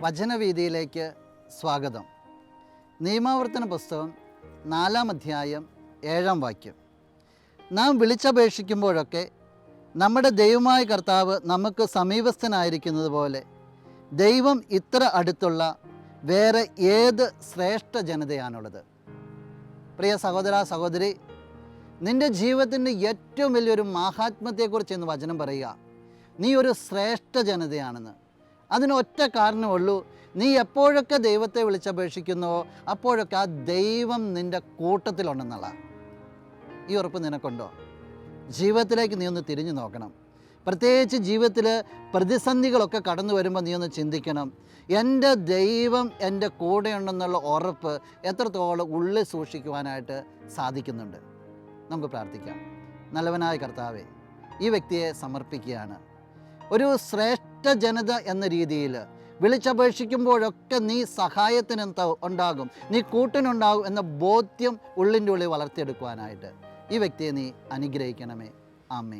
വചനവീതിയിലേക്ക് സ്വാഗതം. നിയമാവർത്തന പുസ്തകം നാലാം അധ്യായം ഏഴാം വാക്യം. നാം വിളിച്ചപേക്ഷിക്കുമ്പോഴൊക്കെ നമ്മുടെ ദൈവമായ കർത്താവ് നമുക്ക് സമീപസ്ഥനായിരിക്കുന്നത് പോലെ ദൈവം ഇത്ര അടുത്തുള്ള വേറെ ഏത് ശ്രേഷ്ഠ ജനതയാണുള്ളത്. പ്രിയ സഹോദര സഹോദരി നിന്റെ ജീവിതത്തിന്റെ ഏറ്റവും വലിയൊരു മാഹാത്മ്യത്തെക്കുറിച്ച് ഇന്ന് വചനം പറയുക. നീ ഒരു ശ്രേഷ്ഠ ജനതയാണെന്ന്. അതിന് ഒറ്റ കാരണമുള്ളൂ നീ എപ്പോഴൊക്കെ ദൈവത്തെ വിളിച്ചപേക്ഷിക്കുന്നുവോ അപ്പോഴൊക്കെ ആ ദൈവം നിന്റെ കൂട്ടത്തിലുണ്ടെന്നുള്ള. ഈ ഉറപ്പ് നിനക്കുണ്ടോ? ജീവിതത്തിലേക്ക് നീ ഒന്ന് തിരിഞ്ഞു നോക്കണം. പ്രത്യേകിച്ച് ജീവിതത്തിൽ പ്രതിസന്ധികളൊക്കെ കടന്നു വരുമ്പോൾ നീ ഒന്ന് ചിന്തിക്കണം. എന്റെ ദൈവം എന്റെ കൂടെയുണ്ടെന്നുള്ള ഉറപ്പ് എത്രത്തോളം ഉള്ളിൽ സൂക്ഷിക്കുവാനായിട്ട് സാധിക്കുന്നുണ്ട്. നമുക്ക് പ്രാർത്ഥിക്കാം. നല്ലവനായ കർത്താവേ ഈ വ്യക്തിയെ സമർപ്പിക്കുകയാണ്. ഒരു ശ്രേഷ്ഠ ജനത എന്ന രീതിയിൽ വിളിച്ചപേക്ഷിക്കുമ്പോഴൊക്കെ നീ സഹായത്തിന് ഉണ്ടാകും. നീ കൂട്ടിനുണ്ടാകും എന്ന ബോധ്യം ഉള്ളിന്റെ ഉള്ളിൽ വളർത്തിയെടുക്കുവാനായിട്ട്. ഈ വ്യക്തിയെ നീ അനുഗ്രഹിക്കണമേ. ആമേ